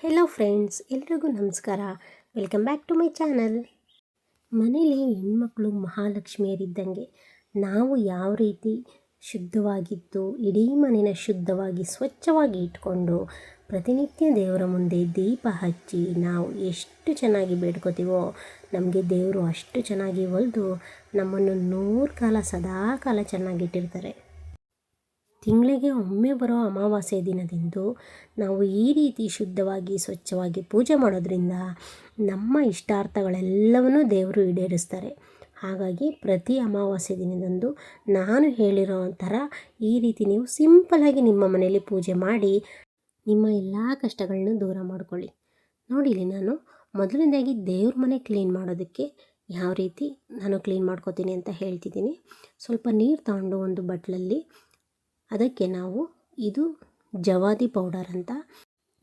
Hello friends ಎಲ್ರಿಗೂ ನಮಸ್ಕಾರ. Welcome back to my channel ಮನೇಲಿ ಹೆಣ್ಮಕ್ಳು ಮಹಾಲಕ್ಷ್ಮಿಯರಿದ್ದಂಗೆ ನಾವು ಯಾವ ರೀತಿ ಶುದ್ಧವಾಗಿದ್ದು, ಇಡೀ ಮನೆಯ ಶುದ್ಧವಾಗಿ, ಸ್ವಚ್ಛವಾಗಿ ಇಟ್ಕೊಂಡು ಪ್ರತಿನಿತ್ಯ ದೇವರ ಮುಂದೆ ದೀಪ ಹಚ್ಚಿ ನಾವು ಎಷ್ಟು ಚೆನ್ನಾಗಿ ಬೇಡ್ಕೋತೀವೋ, ನಮಗೆ ದೇವರು ಅಷ್ಟು ಚೆನ್ನಾಗಿ ಒಲಿದು ನಮ್ಮನ್ನು ನೂರು ಕಾಲ ಸದಾ ಕಾಲ ಚೆನ್ನಾಗಿಟ್ಟಿರ್ತಾರೆ. ತಿಂಗಳಿಗೆ ಒಮ್ಮೆ ಬರೋ ಅಮಾವಾಸ್ಯೆ ದಿನದಂದು ನಾವು ಈ ರೀತಿ ಶುದ್ಧವಾಗಿ, ಸ್ವಚ್ಛವಾಗಿ ಪೂಜೆ ಮಾಡೋದ್ರಿಂದ ನಮ್ಮ ಇಷ್ಟಾರ್ಥಗಳೆಲ್ಲವನ್ನೂ ದೇವರು ಈಡೇರಿಸ್ತಾರೆ. ಹಾಗಾಗಿ ಪ್ರತಿ ಅಮಾವಾಸ್ಯೆ ದಿನದಂದು ನಾನು ಹೇಳಿರೋ ಥರ ಈ ರೀತಿ ನೀವು ಸಿಂಪಲಾಗಿ ನಿಮ್ಮ ಮನೆಯಲ್ಲಿ ಪೂಜೆ ಮಾಡಿ ನಿಮ್ಮ ಎಲ್ಲ ಕಷ್ಟಗಳನ್ನ ದೂರ ಮಾಡ್ಕೊಳ್ಳಿ. ನೋಡಿಲಿ ನಾನು ಮೊದಲನೇದಾಗಿ ದೇವ್ರ ಮನೆ ಕ್ಲೀನ್ ಮಾಡೋದಕ್ಕೆ ಯಾವ ರೀತಿ ನಾನು ಕ್ಲೀನ್ ಮಾಡ್ಕೋತೀನಿ ಅಂತ ಹೇಳ್ತಿದ್ದೀನಿ. ಸ್ವಲ್ಪ ನೀರು ತಗೊಂಡು ಒಂದು ಬಟ್ಲಲ್ಲಿ ಅದಕ್ಕೆ ನಾವು ಇದು ಜವಾದಿ ಪೌಡರ್ ಅಂತ.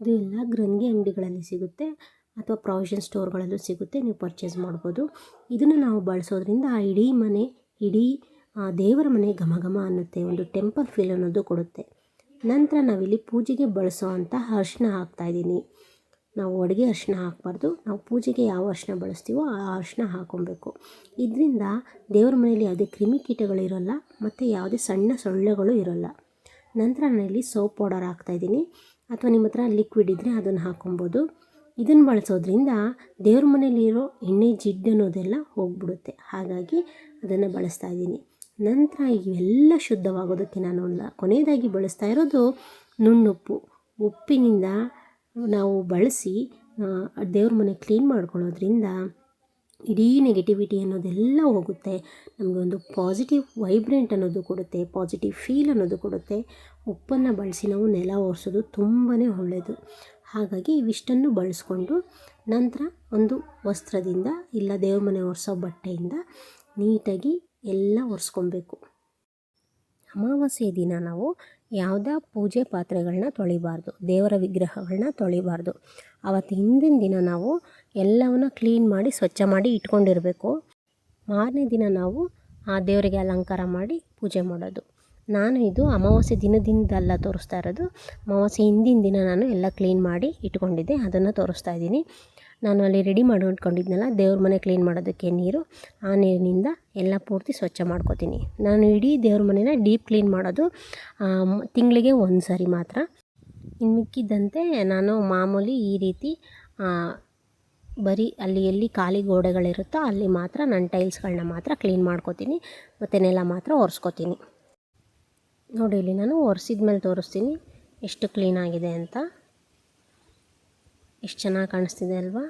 ಇದು ಎಲ್ಲ ಗ್ರಂಥಿ ಅಂಗಡಿಗಳಲ್ಲಿ ಸಿಗುತ್ತೆ ಅಥವಾ ಪ್ರಾವಿಷನ್ ಸ್ಟೋರ್ಗಳಲ್ಲೂ ಸಿಗುತ್ತೆ, ನೀವು ಪರ್ಚೇಸ್ ಮಾಡ್ಬೋದು. ಇದನ್ನು ನಾವು ಬಳಸೋದ್ರಿಂದ ಆ ಇಡೀ ಮನೆ, ಇಡೀ ದೇವರ ಮನೆ ಘಮ ಅನ್ನುತ್ತೆ, ಒಂದು ಟೆಂಪಲ್ ಫೀಲ್ ಅನ್ನೋದು ಕೊಡುತ್ತೆ. ನಂತರ ನಾವಿಲ್ಲಿ ಪೂಜೆಗೆ ಬಳಸೋ ಅಂಥ ಅರಿಶಿನ ಹಾಕ್ತಾಯಿದ್ದೀನಿ ನಾವು ಅಡುಗೆ ಅರಿಶಿನ ಹಾಕಬಾರ್ದು, ನಾವು ಪೂಜೆಗೆ ಯಾವ ಅರಿಶಿನ ಬಳಸ್ತೀವೋ ಆ ಅರಿಶಿನ ಹಾಕ್ಕೊಬೇಕು. ಇದರಿಂದ ದೇವ್ರ ಮನೆಯಲ್ಲಿ ಯಾವುದೇ ಕ್ರಿಮಿಕೀಟಗಳಿರೋಲ್ಲ ಮತ್ತು ಯಾವುದೇ ಸಣ್ಣ ಸೊಳ್ಳೆಗಳು ಇರೋಲ್ಲ. ನಂತರ ನಾನಿಲ್ಲಿ ಸೋಪ್ ಪೌಡರ್ ಹಾಕ್ತಾಯಿದ್ದೀನಿ ಅಥವಾ ನಿಮ್ಮ ಹತ್ರ ಲಿಕ್ವಿಡ್ ಇದ್ದರೆ ಅದನ್ನು ಹಾಕ್ಕೊಬೋದು. ಇದನ್ನು ಬಳಸೋದ್ರಿಂದ ದೇವ್ರ ಮನೆಯಲ್ಲಿರೋ ಎಣ್ಣೆ ಜಿಡ್ಡು ಅನ್ನೋದೆಲ್ಲ ಹೋಗ್ಬಿಡುತ್ತೆ. ಹಾಗಾಗಿ ಅದನ್ನು ಬಳಸ್ತಾ ಇದ್ದೀನಿ. ನಂತರ ಇವೆಲ್ಲ ಶುದ್ಧವಾಗೋದಕ್ಕೆ ನಾನು ಕೊನೆಯದಾಗಿ ಬಳಸ್ತಾ ಇರೋದು ನುಣ್ಣುಪ್ಪು. ಉಪ್ಪಿನಿಂದ ನಾವು ಬಳಸಿ ದೇವ್ರ ಮನೆ ಕ್ಲೀನ್ ಮಾಡ್ಕೊಳ್ಳೋದ್ರಿಂದ ಇಡೀ ನೆಗೆಟಿವಿಟಿ ಅನ್ನೋದೆಲ್ಲ ಹೋಗುತ್ತೆ. ನಮಗೆ ಒಂದು ಪಾಸಿಟಿವ್ ವೈಬ್ರೆಂಟ್ ಅನ್ನೋದು ಕೊಡುತ್ತೆ ಪಾಸಿಟಿವ್ ಫೀಲ್ ಅನ್ನೋದು ಕೊಡುತ್ತೆ. ಉಪ್ಪನ್ನು ಬಳಸಿ ನಾವು ನೆಲ ಒರೆಸೋದು ತುಂಬಾ ಒಳ್ಳೆಯದು ಹಾಗಾಗಿ ಇವಿಷ್ಟನ್ನು ಬಳಸ್ಕೊಂಡು ನಂತರ ಒಂದು ವಸ್ತ್ರದಿಂದ ಇಲ್ಲ ದೇವ್ರ ಮನೆ ಒರೆಸೋ ಬಟ್ಟೆಯಿಂದ ನೀಟಾಗಿ ಎಲ್ಲ ಒರೆಸ್ಕೊಬೇಕು. ಅಮಾವಾಸ್ಯೆ ದಿನ ನಾವು ಯಾವುದೇ ಪೂಜೆ ಪಾತ್ರೆಗಳನ್ನ ತೊಳಿಬಾರ್ದು, ದೇವರ ವಿಗ್ರಹಗಳನ್ನ ತೊಳಿಬಾರ್ದು. ಅವತ್ತು ಹಿಂದಿನ ದಿನ ನಾವು ಎಲ್ಲವನ್ನ ಕ್ಲೀನ್ ಮಾಡಿ, ಸ್ವಚ್ಛ ಮಾಡಿ ಇಟ್ಕೊಂಡಿರಬೇಕು. ಮಾರನೇ ದಿನ ನಾವು ಆ ದೇವರಿಗೆ ಅಲಂಕಾರ ಮಾಡಿ ಪೂಜೆ ಮಾಡೋದು. ನಾನು ಇದು ಅಮಾವಾಸ್ಯೆ ದಿನದಿಂದಲ್ಲ ತೋರಿಸ್ತಾ ಇರೋದು. ಅಮಾವಾಸ್ಯೆ ಹಿಂದಿನ ದಿನ ನಾನು ಎಲ್ಲ ಕ್ಲೀನ್ ಮಾಡಿ ಇಟ್ಕೊಂಡಿದ್ದೆ, ಅದನ್ನು ತೋರಿಸ್ತಾ ಇದ್ದೀನಿ. ನಾನು ಅಲ್ಲಿ ರೆಡಿ ಮಾಡಿ ಇಟ್ಕೊಂಡಿದ್ನಲ್ಲ, ದೇವ್ರ ಮನೆ ಕ್ಲೀನ್ ಮಾಡೋದಕ್ಕೆ ನೀರು, ಆ ನೀರಿನಿಂದ ಎಲ್ಲ ಪೂರ್ತಿ ಸ್ವಚ್ಛ ಮಾಡ್ಕೋತೀನಿ. ನಾನು ಇಡೀ ದೇವ್ರ ಮನೆನ ಡೀಪ್ ಕ್ಲೀನ್ ಮಾಡೋದು ತಿಂಗಳಿಗೆ ಒಂದು ಸಾರಿ ಮಾತ್ರ. ಇನ್ನು ಮಿಕ್ಕಿದ್ದಂತೆ ನಾನು ಮಾಮೂಲಿ ಈ ರೀತಿ ಬರೀ ಅಲ್ಲಿ ಎಲ್ಲಿ ಖಾಲಿ ಗೋಡೆಗಳಿರುತ್ತೋ ಅಲ್ಲಿ ಮಾತ್ರ ನನ್ನ ಟೈಲ್ಸ್ಗಳನ್ನ ಮಾತ್ರ ಕ್ಲೀನ್ ಮಾಡ್ಕೋತೀನಿ, ಮತ್ತು ನೆಲ ಮಾತ್ರ ಒರೆಸ್ಕೋತೀನಿ. ನೋಡಿ, ಇಲ್ಲಿ ನಾನು ಒರೆಸಿದ ಮೇಲೆ ತೋರಿಸ್ತೀನಿ, ಎಷ್ಟು ಕ್ಲೀನಾಗಿದೆ ಅಂತ. ಎಷ್ಟು ಚೆನ್ನಾಗಿ ಕಾಣಿಸ್ತಿದೆ ಅಲ್ವಾ?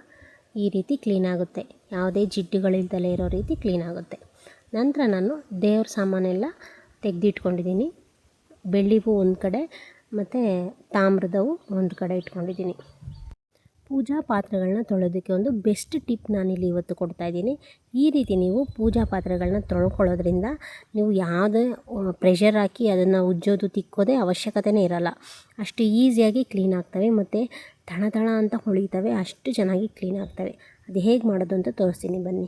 ಈ ರೀತಿ ಕ್ಲೀನ್ ಆಗುತ್ತೆ. ಯಾವುದೇ ಜಿಡ್ಡುಗಳಿಲ್ದಲೇ ಇರೋ ರೀತಿ ಕ್ಲೀನ್ ಆಗುತ್ತೆ. ನಂತರ ನಾನು ದೇವ್ರ ಸಾಮಾನೆಲ್ಲ ತೆಗೆದಿಟ್ಕೊಂಡಿದ್ದೀನಿ. ಬೆಳ್ಳಿವು ಒಂದು ಕಡೆ, ಮತ್ತು ತಾಮ್ರದವು ಒಂದು ಕಡೆ ಇಟ್ಕೊಂಡಿದ್ದೀನಿ. ಪೂಜಾ ಪಾತ್ರೆಗಳನ್ನ ತೊಳೆಯೋದಕ್ಕೆ ಒಂದು ಬೆಸ್ಟ್ ಟಿಪ್ ನಾನಿಲ್ಲಿ ಇವತ್ತು ಕೊಡ್ತಾ ಇದ್ದೀನಿ. ಈ ರೀತಿ ನೀವು ಪೂಜಾ ಪಾತ್ರೆಗಳನ್ನ ತೊಳ್ಕೊಳ್ಳೋದ್ರಿಂದ ನೀವು ಯಾವುದೇ ಪ್ರೆಷರ್ ಹಾಕಿ ಅದನ್ನು ಉಜ್ಜೋದು, ತಿಕ್ಕೋದೇ ಅವಶ್ಯಕತೆಯೇ ಇರೋಲ್ಲ. ಅಷ್ಟು ಈಸಿಯಾಗಿ ಕ್ಲೀನ್ ಆಗ್ತವೆ, ಮತ್ತು ತಳ ಅಂತ ಹೊಳಿತವೆ, ಅಷ್ಟು ಚೆನ್ನಾಗಿ ಕ್ಲೀನ್ ಆಗ್ತವೆ. ಅದು ಹೇಗೆ ಮಾಡೋದು ಅಂತ ತೋರಿಸ್ತೀನಿ, ಬನ್ನಿ.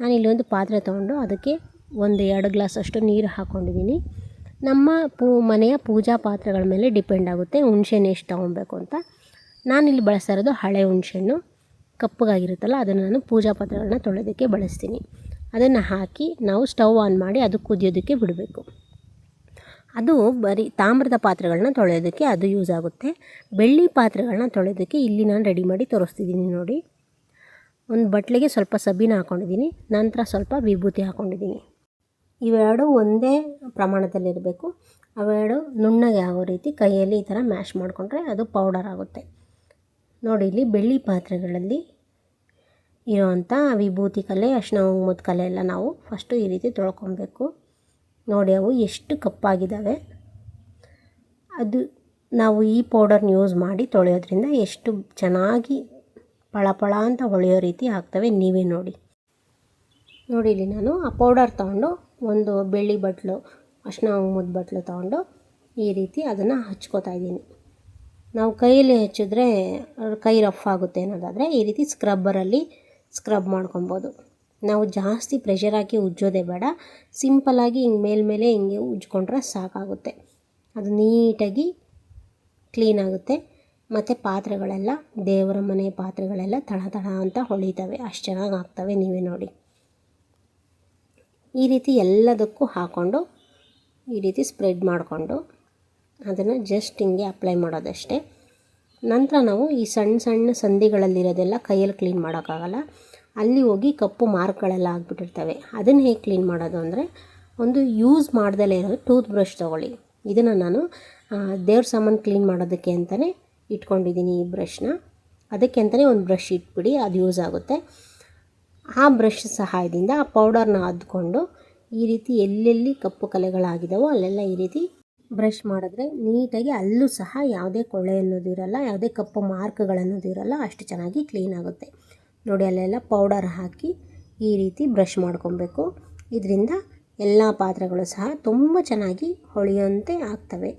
ನಾನು ಇಲ್ಲಿ ಒಂದು ಪಾತ್ರೆ ತೊಗೊಂಡು ಅದಕ್ಕೆ ಒಂದು ಎರಡು ಗ್ಲಾಸ್ ಅಷ್ಟು ನೀರು ಹಾಕ್ಕೊಂಡಿದ್ದೀನಿ ನಮ್ಮ ಪೂ, ಮನೆಯ ಪೂಜಾ ಪಾತ್ರೆಗಳ ಮೇಲೆ ಡಿಪೆಂಡ್ ಆಗುತ್ತೆ ಹುಣ್ಸೆಹಣ್ಣು ಎಷ್ಟು ತೊಗೊಬೇಕು ಅಂತ. ನಾನಿಲ್ಲಿ ಬಳಸ್ತಾ ಇರೋದು ಹಳೆ ಹುಣ್ಸೆಣ್ಣು ಕಪ್ಪಗಾಗಿರುತ್ತಲ್ಲ, ಅದನ್ನು ನಾನು ಪೂಜಾ ಪಾತ್ರೆಗಳನ್ನ ತೊಳೆಯೋದಕ್ಕೆ ಬಳಸ್ತೀನಿ. ಅದನ್ನು ಹಾಕಿ ನಾವು ಸ್ಟವ್ ಆನ್ ಮಾಡಿ, ಅದು ಕುದಿಯೋದಕ್ಕೆ ಬಿಡಬೇಕು. ಅದು ಬರೀ ತಾಮ್ರದ ಪಾತ್ರೆಗಳನ್ನ ತೊಳೆಯೋದಕ್ಕೆ ಅದು ಯೂಸ್ ಆಗುತ್ತೆ. ಬೆಳ್ಳಿ ಪಾತ್ರೆಗಳನ್ನ ತೊಳೆಯೋದಕ್ಕೆ ಇಲ್ಲಿ ನಾನು ರೆಡಿ ಮಾಡಿ ತೋರಿಸ್ತಿದ್ದೀನಿ ನೋಡಿ. ಒಂದು ಬಟ್ಲಿಗೆ ಸ್ವಲ್ಪ ಸಬ್ಬಿನ ಹಾಕ್ಕೊಂಡಿದ್ದೀನಿ ನಂತರ ಸ್ವಲ್ಪ ವಿಭೂತಿ ಹಾಕ್ಕೊಂಡಿದ್ದೀನಿ ಇವೆರಡು ಒಂದೇ ಪ್ರಮಾಣದಲ್ಲಿರಬೇಕು. ಅವೆರಡು ನುಣ್ಣಗೆ ಆಗೋ ರೀತಿ ಕೈಯಲ್ಲಿ ಈ ಥರ ಮ್ಯಾಶ್ ಮಾಡಿಕೊಂಡ್ರೆ ಅದು ಪೌಡರ್ ಆಗುತ್ತೆ. ನೋಡಿ, ಇಲ್ಲಿ ಬೆಳ್ಳಿ ಪಾತ್ರೆಗಳಲ್ಲಿ ಇರೋವಂಥ ವಿಭೂತಿ ಕಲೆ ಅರ್ಶಿನ ಕುಂಕುಮದ ಕಲೆ ಎಲ್ಲ ನಾವು ಫಸ್ಟು ಈ ರೀತಿ ತೊಳ್ಕೊಬೇಕು. ನೋಡಿ ಅವು ಎಷ್ಟು ಕಪ್ಪಾಗಿದ್ದಾವೆ. ಅದು ನಾವು ಈ ಪೌಡರ್ನ ಯೂಸ್ ಮಾಡಿ ತೊಳೆಯೋದ್ರಿಂದ ಎಷ್ಟು ಚೆನ್ನಾಗಿ ಪಳಪಳ ಅಂತ ಹೊಳೆಯೋ ರೀತಿ ಆಗ್ತವೆ ನೀವೇ ನೋಡಿ. ನೋಡಿ ಇಲ್ಲಿ ನಾನು ಆ ಪೌಡರ್ ತೊಗೊಂಡು ಒಂದು ಬೆಳ್ಳಿ ಬಟ್ಲು ಅರ್ಶಿನ ಮುದ್ದು ಬಟ್ಲು ತೊಗೊಂಡು ಈ ರೀತಿ ಅದನ್ನು ಹಚ್ಕೋತಾ ಇದ್ದೀನಿ. ನಾವು ಕೈಯಲ್ಲಿ ಹಚ್ಚಿದ್ರೆ ಕೈ ರಫ್ ಆಗುತ್ತೆ ಅನ್ನೋದಾದರೆ ಈ ರೀತಿ ಸ್ಕ್ರಬ್ಬರಲ್ಲಿ ಸ್ಕ್ರಬ್ ಮಾಡ್ಕೊಬೋದು. ನಾವು ಜಾಸ್ತಿ ಪ್ರೆಷರ್ ಹಾಕಿ ಉಜ್ಜೋದೇ ಬೇಡ. ಸಿಂಪಲ್ಲಾಗಿ ಹಿಂಗೆ ಮೇಲ್ಮೇಲೆ ಹಿಂಗೆ ಉಜ್ಕೊಂಡ್ರೆ ಸಾಕಾಗುತ್ತೆ. ಅದು ನೀಟಾಗಿ ಕ್ಲೀನ್ ಆಗುತ್ತೆ. ಮತ್ತು ಪಾತ್ರೆಗಳೆಲ್ಲ, ದೇವರ ಮನೆ ಪಾತ್ರೆಗಳೆಲ್ಲ ತಳ ತಳ ಅಂತ ಹೊಳಿತವೆ. ಅಷ್ಟು ಚೆನ್ನಾಗಿ ಆಗ್ತವೆ ನೀವೇ ನೋಡಿ. ಈ ರೀತಿ ಎಲ್ಲದಕ್ಕೂ ಹಾಕ್ಕೊಂಡು ಈ ರೀತಿ ಸ್ಪ್ರೆಡ್ ಮಾಡಿಕೊಂಡು ಅದನ್ನು ಜಸ್ಟ್ ಹಿಂಗೆ ಅಪ್ಲೈ ಮಾಡೋದಷ್ಟೇ. ನಂತರ ನಾವು ಈ ಸಣ್ಣ ಸಣ್ಣ ಸಂಧಿಗಳಲ್ಲಿರೋದೆಲ್ಲ ಕೈಯಲ್ಲಿ ಕ್ಲೀನ್ ಮಾಡೋಕ್ಕಾಗಲ್ಲ. ಅಲ್ಲಿ ಹೋಗಿ ಕಪ್ಪು ಮಾರ್ಕ್ಗಳೆಲ್ಲ ಆಗಿಬಿಟ್ಟಿರ್ತವೆ. ಅದನ್ನು ಹೇಗೆ ಕ್ಲೀನ್ ಮಾಡೋದು ಅಂದರೆ, ಒಂದು ಯೂಸ್ ಮಾಡ್ದಲೇ ಇರೋ ಟೂತ್ ಬ್ರಷ್ ತೊಗೊಳ್ಳಿ. ಇದನ್ನು ನಾನು ದೇವ್ರ ಸಾಮಾನು ಕ್ಲೀನ್ ಮಾಡೋದಕ್ಕೆ ಅಂತಲೇ ಇಟ್ಕೊಂಡಿದ್ದೀನಿ ಈ ಬ್ರಷ್ನ ಅದಕ್ಕೆ ಅಂತಲೇ ಒಂದು ಬ್ರಷ್ ಇಟ್ಬಿಡಿ, ಅದು ಯೂಸ್ ಆಗುತ್ತೆ. ಆ ಬ್ರಷ್ ಸಹಾಯದಿಂದ ಆ ಪೌಡರ್ನ ಅದ್ಕೊಂಡು ಈ ರೀತಿ ಎಲ್ಲೆಲ್ಲಿ ಕಪ್ಪು ಕಲೆಗಳಾಗಿದ್ದಾವೋ ಅಲ್ಲೆಲ್ಲ ಈ ರೀತಿ ಬ್ರಷ್ ಮಾಡಿದ್ರೆ ನೀಟಾಗಿ ಅಲ್ಲೂ ಸಹ ಯಾವುದೇ ಕೊಳೆ ಅನ್ನೋದು ಇರಲ್ಲ, ಯಾವುದೇ ಕಪ್ಪು ಮಾರ್ಕ್ಗಳನ್ನೋದು ಇರಲ್ಲ, ಅಷ್ಟು ಚೆನ್ನಾಗಿ ಕ್ಲೀನ್ ಆಗುತ್ತೆ. ನೋಡಿ, ಅಲ್ಲೆಲ್ಲ ಪೌಡರ್ ಹಾಕಿ ಈ ರೀತಿ ಬ್ರಷ್ ಮಾಡ್ಕೊಬೇಕು. ಇದರಿಂದ ಎಲ್ಲ ಪಾತ್ರೆಗಳು ಸಹ ತುಂಬ ಚೆನ್ನಾಗಿ ಹೊಳೆಯುವಂತೆ ಆಗ್ತವೆ.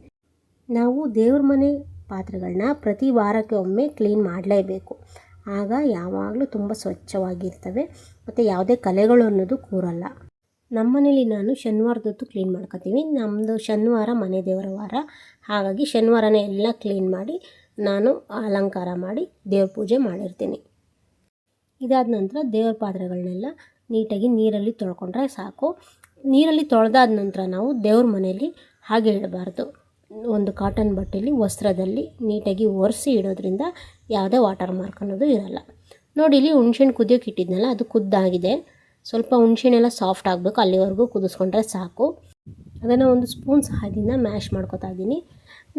ನಾವು ದೇವ್ರ ಮನೆ ಪಾತ್ರೆಗಳನ್ನ ಪ್ರತಿ ವಾರಕ್ಕೆ ಒಮ್ಮೆ ಕ್ಲೀನ್ ಮಾಡಲೇಬೇಕು. ಆಗ ಯಾವಾಗಲೂ ತುಂಬ ಸ್ವಚ್ಛವಾಗಿರ್ತವೆ. ಮತ್ತು ಯಾವುದೇ ಕಲೆಗಳು ಅನ್ನೋದು ಕೂರಲ್ಲ. ನಮ್ಮನೇಲಿ ನಾನು ಶನಿವಾರದೊತ್ತು ಕ್ಲೀನ್ ಮಾಡ್ಕೊತೀವಿ. ನಮ್ಮದು ಶನಿವಾರ ಮನೆ ದೇವರ ವಾರ. ಹಾಗಾಗಿ ಶನಿವಾರನೇ ಎಲ್ಲ ಕ್ಲೀನ್ ಮಾಡಿ ನಾನು ಅಲಂಕಾರ ಮಾಡಿ ದೇವ್ರ ಪೂಜೆ ಮಾಡಿರ್ತೀನಿ. ಇದಾದ ನಂತರ ದೇವರ ಪಾತ್ರೆಗಳನ್ನೆಲ್ಲ ನೀಟಾಗಿ ನೀರಲ್ಲಿ ತೊಳ್ಕೊಂಡ್ರೆ ಸಾಕು. ನೀರಲ್ಲಿ ತೊಳೆದಾದ ನಂತರ ನಾವು ದೇವ್ರ ಮನೆಯಲ್ಲಿ ಹಾಗೆ ಇಡಬಾರ್ದು. ಒಂದು ಕಾಟನ್ ಬಟ್ಟೆಯಲ್ಲಿ ವಸ್ತ್ರದಲ್ಲಿ ನೀಟಾಗಿ ಒರೆಸಿ ಇಡೋದ್ರಿಂದ ಯಾವುದೇ ವಾಟರ್ ಮಾರ್ಕ್ ಅನ್ನೋದು ಇರಲ್ಲ. ನೋಡಿ, ಇಲ್ಲಿ ಹುಣ್ಸೆಹಣ್ಣು ಕುದಿಯೋಕೆ ಇಟ್ಟಿದ್ನಲ್ಲ, ಅದು ಕುದ್ದಾಗಿದೆ. ಸ್ವಲ್ಪ ಹುಣ್ಸೆಹಣ್ಣೆಲ್ಲ ಸಾಫ್ಟ್ ಆಗಬೇಕು, ಅಲ್ಲಿವರೆಗೂ ಕುದಿಸ್ಕೊಂಡ್ರೆ ಸಾಕು. ಅದನ್ನು ಒಂದು ಸ್ಪೂನ್ ಸಹಾಯದಿಂದ ಮ್ಯಾಶ್ ಮಾಡ್ಕೊತಾ ಇದ್ದೀನಿ.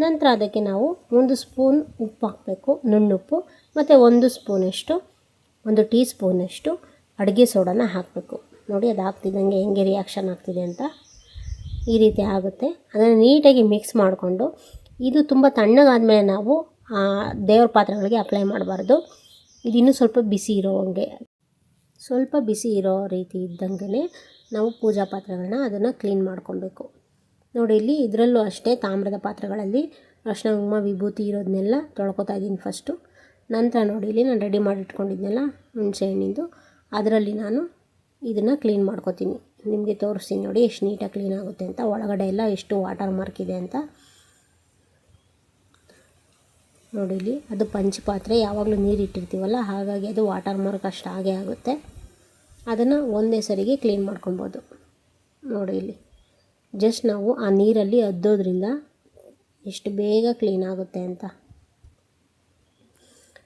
ನಂತರ ಅದಕ್ಕೆ ನಾವು ಒಂದು ಸ್ಪೂನ್ ಉಪ್ಪು ಹಾಕಬೇಕು, ನುಣ್ಣುಪ್ಪು, ಮತ್ತು ಒಂದು ಸ್ಪೂನಷ್ಟು ಒಂದು ಟೀ ಸ್ಪೂನಷ್ಟು ಅಡುಗೆ ಸೋಡಾನ ಹಾಕಬೇಕು. ನೋಡಿ ಅದು ಹಾಕ್ತಿದ್ದಂಗೆ ಹೆಂಗೆ ರಿಯಾಕ್ಷನ್ ಆಗ್ತಿದೆ ಅಂತ. ಈ ರೀತಿ ಆಗುತ್ತೆ. ಅದನ್ನು ನೀಟಾಗಿ ಮಿಕ್ಸ್ ಮಾಡಿಕೊಂಡು ಇದು ತುಂಬ ತಣ್ಣಗಾದಮೇಲೆ ನಾವು ದೇವ್ರ ಪಾತ್ರೆಗಳಿಗೆ ಅಪ್ಲೈ ಮಾಡಬಾರ್ದು. ಇದು ಇನ್ನೂ ಸ್ವಲ್ಪ ಬಿಸಿ ಇರೋ ಹಂಗೆ. ಸ್ವಲ್ಪ ಬಿಸಿ ಇರೋ ರೀತಿ ಇದ್ದಂಗೆ ನಾವು ಪೂಜಾ ಪಾತ್ರೆಗಳನ್ನ ಅದನ್ನು ಕ್ಲೀನ್ ಮಾಡ್ಕೊಬೇಕು. ನೋಡಿ ಇಲ್ಲಿ ಇದರಲ್ಲೂ ಅಷ್ಟೇ ತಾಮ್ರದ ಪಾತ್ರೆಗಳಲ್ಲಿ ಅರ್ಶನ ವಿಭೂತಿ ಇರೋದನ್ನೆಲ್ಲ ತೊಳ್ಕೊತಾ ಇದ್ದೀನಿ ಫಸ್ಟು ನಂತರ ನೋಡಿ, ಇಲ್ಲಿ ನಾನು ರೆಡಿ ಮಾಡಿ ಇಟ್ಕೊಂಡಿದ್ನಲ್ಲ ಹುಣಸೆ ಹಣ್ಣಿಂದು. ಅದರಲ್ಲಿ ನಾನು ಇದನ್ನು ಕ್ಲೀನ್ ಮಾಡ್ಕೋತೀನಿ. ನಿಮಗೆ ತೋರಿಸ್ತೀನಿ ನೋಡಿ, ಎಷ್ಟು ನೀಟಾಗಿ ಕ್ಲೀನ್ ಆಗುತ್ತೆ ಅಂತ. ಒಳಗಡೆ ಎಲ್ಲ ಎಷ್ಟು ವಾಟರ್ ಮಾರ್ಕ್ ಇದೆ ಅಂತ. ನೋಡಿ ಇಲ್ಲಿ, ಅದು ಪಂಚಪಾತ್ರೆ, ಯಾವಾಗಲೂ ನೀರು ಇಟ್ಟಿರ್ತೀವಲ್ಲ, ಹಾಗಾಗಿ ಅದು ವಾಟರ್ ಮಾರ್ಕ್ ಅಷ್ಟು ಹಾಗೆ ಆಗುತ್ತೆ. ಅದನ್ನು ಒಂದೇ ಸರಿಗೆ ಕ್ಲೀನ್ ಮಾಡ್ಕೊಬೋದು. ನೋಡಿ ಇಲ್ಲಿ ಜಸ್ಟ್ ನಾವು ಆ ನೀರಲ್ಲಿ ಅದ್ದೋದ್ರಿಂದ ಎಷ್ಟು ಬೇಗ ಕ್ಲೀನ್ ಆಗುತ್ತೆ ಅಂತ.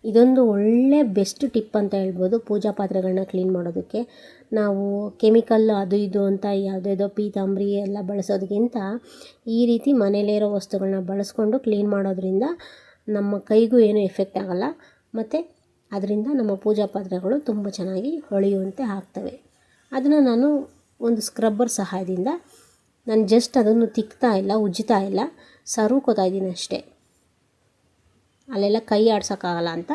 ಇದೊಂದು ಒಳ್ಳೆ ಬೆಸ್ಟ್ ಟಿಪ್ ಅಂತ ಹೇಳ್ಬೋದು. ಪೂಜಾ ಪಾತ್ರೆಗಳನ್ನ ಕ್ಲೀನ್ ಮಾಡೋದಕ್ಕೆ. ನಾವು ಕೆಮಿಕಲ್ ಅದು ಇದು ಅಂತ ಯಾವುದೇದೋ ಪೀತಾಂಬರಿ ಎಲ್ಲ ಬಳಸೋದಕ್ಕಿಂತ ಈ ರೀತಿ ಮನೇಲೇ ಇರೋ ವಸ್ತುಗಳನ್ನ ಬಳಸ್ಕೊಂಡು ಕ್ಲೀನ್ ಮಾಡೋದ್ರಿಂದ ನಮ್ಮ ಕೈಗೂ ಏನೂ ಎಫೆಕ್ಟ್ ಆಗೋಲ್ಲ. ಮತ್ತು ಅದರಿಂದ ನಮ್ಮ ಪೂಜಾ ಪಾತ್ರೆಗಳು ತುಂಬ ಚೆನ್ನಾಗಿ ಹೊಳೆಯುವಂತೆ ಆಗ್ತವೆ. ಅದನ್ನು ನಾನು ಒಂದು ಸ್ಕ್ರಬ್ಬರ್ ಸಹಾಯದಿಂದ, ನಾನು ಜಸ್ಟ್ ಅದನ್ನು ತಿಕ್ತಾ ಇಲ್ಲ ಉಜ್ಜುತ್ತಾ ಇಲ್ಲ, ಸರುಕೋತಾ ಇದ್ದೀನಿ ಅಷ್ಟೇ. ಅಲ್ಲೆಲ್ಲ ಕೈ ಆಡ್ಸೋಕ್ಕಾಗಲ್ಲ ಅಂತ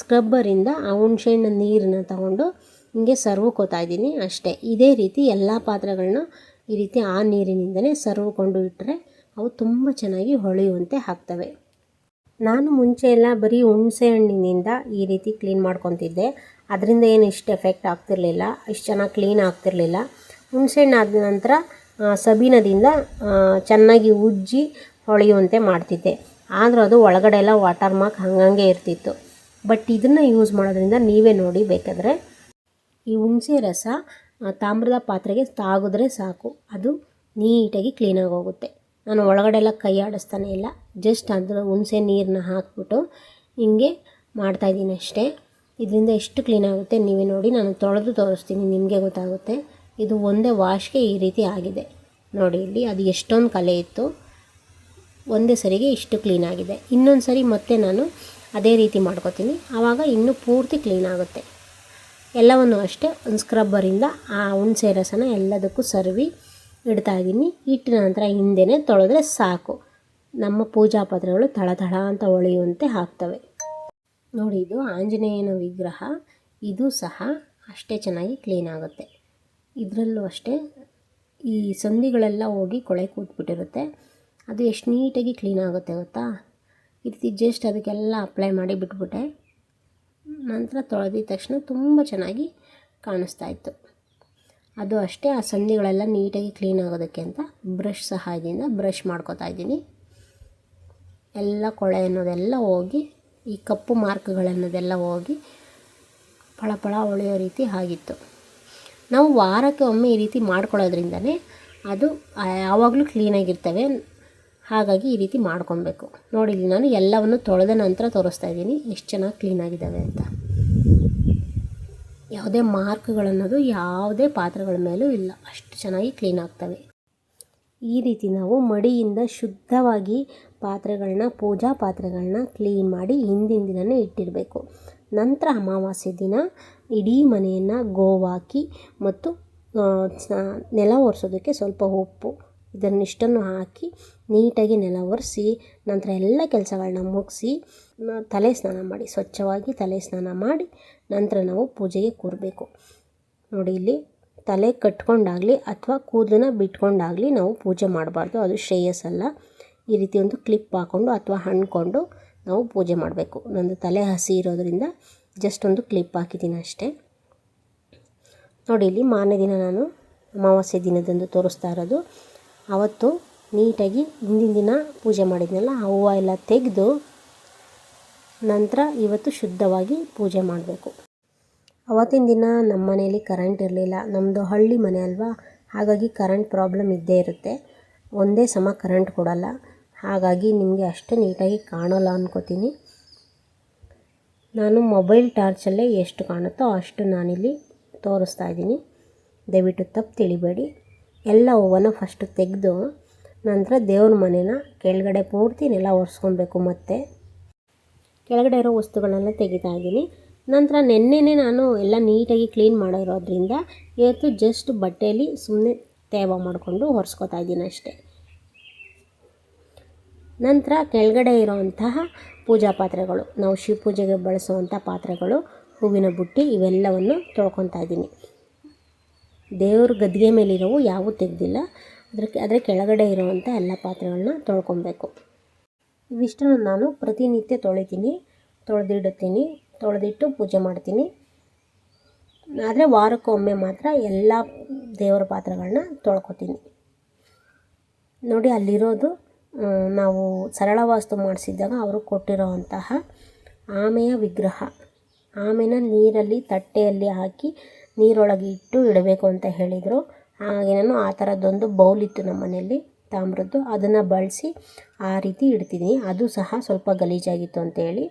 ಸ್ಕ್ರಬ್ಬರಿಂದ ಆ ಹುಣ್ಸೆಹಣ್ಣು ನೀರನ್ನ ತಗೊಂಡು ಹಿಂಗೆ ಸರ್ವ್ಕೋತಾ ಇದ್ದೀನಿ ಅಷ್ಟೇ. ಇದೇ ರೀತಿ ಎಲ್ಲ ಪಾತ್ರೆಗಳನ್ನ ಈ ರೀತಿ ಆ ನೀರಿನಿಂದಲೇ ಸರ್ವ್ಕೊಂಡು ಇಟ್ಟರೆ ಅವು ತುಂಬ ಚೆನ್ನಾಗಿ ಹೊಳೆಯುವಂತೆ ಆಗ್ತವೆ. ನಾನು ಮುಂಚೆ ಎಲ್ಲ ಬರೀ ಹುಣಸೆ ಹಣ್ಣಿನಿಂದ ಈ ರೀತಿ ಕ್ಲೀನ್ ಮಾಡ್ಕೊತಿದ್ದೆ. ಅದರಿಂದ ಏನು ಇಷ್ಟು ಎಫೆಕ್ಟ್ ಆಗ್ತಿರಲಿಲ್ಲ, ಇಷ್ಟು ಚೆನ್ನಾಗಿ ಕ್ಲೀನ್ ಆಗ್ತಿರಲಿಲ್ಲ. ಹುಣಸೆಹಣ್ಣು ಆದ ನಂತರ ಸಬೀನದಿಂದ ಚೆನ್ನಾಗಿ ಉಜ್ಜಿ ಹೊಳೆಯುವಂತೆ ಮಾಡ್ತಿದ್ದೆ. ಆದರೂ ಅದು ಒಳಗಡೆ ಎಲ್ಲ ವಾಟರ್ ಮಾರ್ಕ್ ಹಂಗಂಗೆ ಇರ್ತಿತ್ತು. ಬಟ್ ಇದನ್ನು ಯೂಸ್ ಮಾಡೋದ್ರಿಂದ ನೀವೇ ನೋಡಿ ಬೇಕಾದರೆ ಈ ಹುಣಸೆ ರಸ ತಾಮ್ರದ ಪಾತ್ರೆಗೆ ತಾಗಿದ್ರೆ ಸಾಕು. ಅದು ನೀಟಾಗಿ ಕ್ಲೀನಾಗಿ ಹೋಗುತ್ತೆ. ನಾನು ಒಳಗಡೆ ಎಲ್ಲ ಕೈ ಆಡಿಸ್ತಾನೆ ಇಲ್ಲ. ಜಸ್ಟ್ ಅದರ ಹುಣಸೆ ನೀರನ್ನ ಹಾಕ್ಬಿಟ್ಟು ಹಿಂಗೆ ಮಾಡ್ತಾಯಿದ್ದೀನಿ ಅಷ್ಟೇ. ಇದರಿಂದ ಎಷ್ಟು ಕ್ಲೀನ್ ಆಗುತ್ತೆ ನೀವೇ ನೋಡಿ. ನಾನು ತೊಳೆದು ತೋರಿಸ್ತೀನಿ, ನಿಮಗೆ ಗೊತ್ತಾಗುತ್ತೆ. ಇದು ಒಂದೇ ವಾಶ್ಗೆ ಈ ರೀತಿ ಆಗಿದೆ. ನೋಡಿ ಇಲ್ಲಿ ಅದು ಎಷ್ಟೊಂದು ಕಲೆ ಇತ್ತು. ಒಂದೇ ಸರಿಗೆ ಇಷ್ಟು ಕ್ಲೀನ್ ಆಗಿದೆ. ಇನ್ನೊಂದು ಸರಿ ಮತ್ತೆ ನಾನು ಅದೇ ರೀತಿ ಮಾಡ್ಕೋತೀನಿ. ಆವಾಗ ಇನ್ನೂ ಪೂರ್ತಿ ಕ್ಲೀನ್ ಆಗುತ್ತೆ. ಎಲ್ಲವನ್ನು ಅಷ್ಟೇ ಒಂದು ಸ್ಕ್ರಬ್ಬರಿಂದ ಆ ಹುಣಸೆ ರಸನ ಎಲ್ಲದಕ್ಕೂ ಸರ್ವಿ ಇಡ್ತಾಯಿದ್ದೀನಿ ಇಟ್ಟ ನಂತರ ಹಿಂದೆನೇ ತೊಳೆದ್ರೆ ಸಾಕು. ನಮ್ಮ ಪೂಜಾ ಪಾತ್ರೆಗಳು ತಳತಳ ತಳ ಅಂತ ಹೊಳೆಯುವಂತೆ ಹಾಕ್ತವೆ ನೋಡಿ, ಇದು ಆಂಜನೇಯನ ವಿಗ್ರಹ. ಇದು ಸಹ ಅಷ್ಟೇ ಚೆನ್ನಾಗಿ ಕ್ಲೀನ್ ಆಗುತ್ತೆ. ಇದರಲ್ಲೂ ಅಷ್ಟೇ ಈ ಸಂಧಿಗಳೆಲ್ಲ ಹೋಗಿ ಕೊಳೆ ಕೂತ್ಬಿಟ್ಟಿರುತ್ತೆ. ಅದು ಎಷ್ಟು ನೀಟಾಗಿ ಕ್ಲೀನ್ ಆಗುತ್ತೆ ಗೊತ್ತಾ? ಈ ರೀತಿ ಜಸ್ಟ್ ಅದಕ್ಕೆಲ್ಲ ಅಪ್ಲೈ ಮಾಡಿ ಬಿಟ್ಬಿಟ್ಟೆ. ನಂತರ ತೊಳೆದಿದ ತಕ್ಷಣ ತುಂಬ ಚೆನ್ನಾಗಿ ಕಾಣಿಸ್ತಾ ಇತ್ತು. ಅದು ಅಷ್ಟೇ, ಆ ಸಂಧಿಗಳೆಲ್ಲ ನೀಟಾಗಿ ಕ್ಲೀನ್ ಆಗೋದಕ್ಕೆ ಅಂತ ಬ್ರಷ್ ಸಹಾಯದಿಂದ ಬ್ರಷ್ ಮಾಡ್ಕೋತಾ ಇದ್ದೀನಿ. ಎಲ್ಲ ಕೊಳೆ ಅನ್ನೋದೆಲ್ಲ ಹೋಗಿ, ಈ ಕಪ್ಪು ಮಾರ್ಕ್ಗಳನ್ನೋದೆಲ್ಲ ಹೋಗಿ ಫಳಫಳ ಫಳ ಹೊಳೆಯೋ ರೀತಿ ಆಗಿತ್ತು. ನಾವು ವಾರಕ್ಕೆ ಒಮ್ಮೆ ಈ ರೀತಿ ಮಾಡ್ಕೊಳ್ಳೋದ್ರಿಂದನೇ ಅದು ಯಾವಾಗಲೂ ಕ್ಲೀನಾಗಿರ್ತವೆ ಹಾಗಾಗಿ ಈ ರೀತಿ ಮಾಡ್ಕೊಬೇಕು. ನೋಡಿ ನಾನು ಎಲ್ಲವನ್ನು ತೊಳೆದ ನಂತರ ತೋರಿಸ್ತಾ ಇದ್ದೀನಿ. ಎಷ್ಟು ಚೆನ್ನಾಗಿ ಕ್ಲೀನಾಗಿದ್ದಾವೆ ಅಂತ. ಯಾವುದೇ ಮಾರ್ಕ್ಗಳನ್ನೋದು ಯಾವುದೇ ಪಾತ್ರೆಗಳ ಮೇಲೂ ಇಲ್ಲ. ಅಷ್ಟು ಚೆನ್ನಾಗಿ ಕ್ಲೀನ್ ಆಗ್ತವೆ. ಈ ರೀತಿ ನಾವು ಮಡಿಯಿಂದ ಶುದ್ಧವಾಗಿ ಪಾತ್ರೆಗಳನ್ನ ಪೂಜಾ ಪಾತ್ರೆಗಳನ್ನ ಕ್ಲೀನ್ ಮಾಡಿ ಹಿಂದಿನ ದಿನವೇ ಇಟ್ಟಿರಬೇಕು. ನಂತರ ಅಮಾವಾಸ್ಯೆ ದಿನ ಇಡೀ ಮನೆಯನ್ನು ಗೋವಾಕಿ ಮತ್ತು ನೆಲ ಒರೆಸೋದಕ್ಕೆ ಸ್ವಲ್ಪ ಉಪ್ಪು ಇದನ್ನಿಷ್ಟನ್ನು ಹಾಕಿ ನೀಟಾಗಿ ನೆಲ ಒರೆಸಿ, ನಂತರ ಎಲ್ಲ ಕೆಲಸಗಳನ್ನ ಮುಗಿಸಿ ತಲೆ ಸ್ನಾನ ಮಾಡಿ, ಸ್ವಚ್ಛವಾಗಿ ತಲೆ ಸ್ನಾನ ಮಾಡಿ, ನಂತರ ನಾವು ಪೂಜೆಗೆ ಕೂರಬೇಕು. ನೋಡಿ ಇಲ್ಲಿ ತಲೆ ಕಟ್ಕೊಂಡಾಗಲಿ ಅಥವಾ ಕೂದಲನ್ನ ಬಿಟ್ಕೊಂಡಾಗಲಿ ನಾವು ಪೂಜೆ ಮಾಡಬಾರ್ದು. ಅದು ಶ್ರೇಯಸ್ಸಲ್ಲ. ಈ ರೀತಿ ಒಂದು ಕ್ಲಿಪ್ ಹಾಕ್ಕೊಂಡು ಅಥವಾ ಹಣ್ಕೊಂಡು ನಾವು ಪೂಜೆ ಮಾಡಬೇಕು. ನಂದು ತಲೆ ಹಸಿ ಇರೋದರಿಂದ ಜಸ್ಟ್ ಒಂದು ಕ್ಲಿಪ್ ಹಾಕಿದ್ದೀನಿ ಅಷ್ಟೇ. ನೋಡಿ ಇಲ್ಲಿ ಮಾರನೇ ದಿನ ನಾನು ಅಮಾವಾಸ್ಯೆ ದಿನದಂದು ತೋರಿಸ್ತಾ ಇರೋದು. ಅವತ್ತು ನೀಟಾಗಿ ಹಿಂದಿನ ದಿನ ಪೂಜೆ ಮಾಡಿದ್ನಲ್ಲ ಆ ಹೂವು ಎಲ್ಲ ತೆಗೆದು ನಂತರ ಇವತ್ತು ಶುದ್ಧವಾಗಿ ಪೂಜೆ ಮಾಡಬೇಕು. ಅವತ್ತಿನ ದಿನ ನಮ್ಮ ಮನೆಯಲ್ಲಿ ಕರೆಂಟ್ ಇರಲಿಲ್ಲ. ನಮ್ಮದು ಹಳ್ಳಿ ಮನೆ ಅಲ್ವಾ? ಹಾಗಾಗಿ ಕರೆಂಟ್ ಪ್ರಾಬ್ಲಮ್ ಇದ್ದೇ ಇರುತ್ತೆ. ಒಂದೇ ಸಮ ಕರೆಂಟ್ ಕೊಡಲ್ಲ. ಹಾಗಾಗಿ ನಿಮಗೆ ಅಷ್ಟು ನೀಟಾಗಿ ಕಾಣೋಲ್ಲ ಅಂದ್ಕೋತೀನಿ ನಾನು ಮೊಬೈಲ್ ಟಾರ್ಚಲ್ಲೇ ಎಷ್ಟು ಕಾಣುತ್ತೋ ಅಷ್ಟು ನಾನಿಲ್ಲಿ ತೋರಿಸ್ತಾ ಇದ್ದೀನಿ. ದಯವಿಟ್ಟು ತಪ್ಪು ತಿಳಿಬೇಡಿ. ಎಲ್ಲ ಹೂವನ್ನು ಫಸ್ಟು ತೆಗೆದು ನಂತರ ದೇವ್ರ ಮನೇನ ಕೆಳಗಡೆ ಪೂರ್ತಿ ನೆಲ ಒರೆಸ್ಕೊಬೇಕು ಮತ್ತೆ. ಕೆಳಗಡೆ ಇರೋ ವಸ್ತುಗಳನ್ನೆಲ್ಲ ತೆಗಿತಾ ಇದ್ದೀನಿ. ನಂತರ ನೆನ್ನೆನೇ ನಾನು ಎಲ್ಲ ನೀಟಾಗಿ ಕ್ಲೀನ್ ಮಾಡಿರೋದ್ರಿಂದ ಇವತ್ತು ಜಸ್ಟ್ ಬಟ್ಟೆಯಲ್ಲಿ ಸುಮ್ಮನೆ ತೇವ ಮಾಡಿಕೊಂಡು ಒರೆಸ್ಕೊತಾ ಇದ್ದೀನಿ ಅಷ್ಟೇ. ನಂತರ ಕೆಳಗಡೆ ಇರೋವಂತಹ ಪೂಜಾ ಪಾತ್ರೆಗಳು, ನಾವು ಶಿವ ಪೂಜೆಗೆ ಬಳಸುವಂಥ ಪಾತ್ರೆಗಳು, ಹೂವಿನ ಬುಟ್ಟಿ ಇವೆಲ್ಲವನ್ನು ತೊಳ್ಕೊತಾ ಇದ್ದೀನಿ. ದೇವ್ರ ಗದ್ದಿಗೆ ಮೇಲಿರೋವು ಯಾವೂ ತೆಗೆದಿಲ್ಲ. ಅದಕ್ಕೆ ಅದರ ಕೆಳಗಡೆ ಇರುವಂಥ ಎಲ್ಲ ಪಾತ್ರೆಗಳನ್ನ ತೊಳ್ಕೊಬೇಕು. ಇವಿಷ್ಟನ್ನು ನಾನು ಪ್ರತಿನಿತ್ಯ ತೊಳಿತೀನಿ, ತೊಳೆದಿಡುತ್ತೀನಿ, ತೊಳೆದಿಟ್ಟು ಪೂಜೆ ಮಾಡ್ತೀನಿ. ಆದರೆ ವಾರಕ್ಕೊಮ್ಮೆ ಮಾತ್ರ ಎಲ್ಲ ದೇವರ ಪಾತ್ರೆಗಳನ್ನ ತೊಳ್ಕೊತೀನಿ. ನೋಡಿ ಅಲ್ಲಿರೋದು ನಾವು ಸರಳ ವಾಸ್ತು ಮಾಡಿಸಿದ್ದಾಗ ಅವರು ಕೊಟ್ಟಿರೋವಂತಹ ಆಮೆಯ ವಿಗ್ರಹ. ಆಮೆನ ನೀರಲ್ಲಿ, ತಟ್ಟೆಯಲ್ಲಿ ಹಾಕಿ ನೀರೊಳಗೆ ಇಟ್ಟು ಇಡಬೇಕು ಅಂತ ಹೇಳಿದರು. ಹಾಗೆ ನಾನು ಆ ಥರದ್ದೊಂದು ಬೌಲ್ ಇತ್ತು ನಮ್ಮ ಮನೆಯಲ್ಲಿ ತಾಮ್ರದ್ದು. ಅದನ್ನು ಬಳಸಿ ಆ ರೀತಿ ಇಡ್ತಿದ್ದೀನಿ. ಅದು ಸಹ ಸ್ವಲ್ಪ ಗಲೀಜಾಗಿತ್ತು ಅಂತೇಳಿ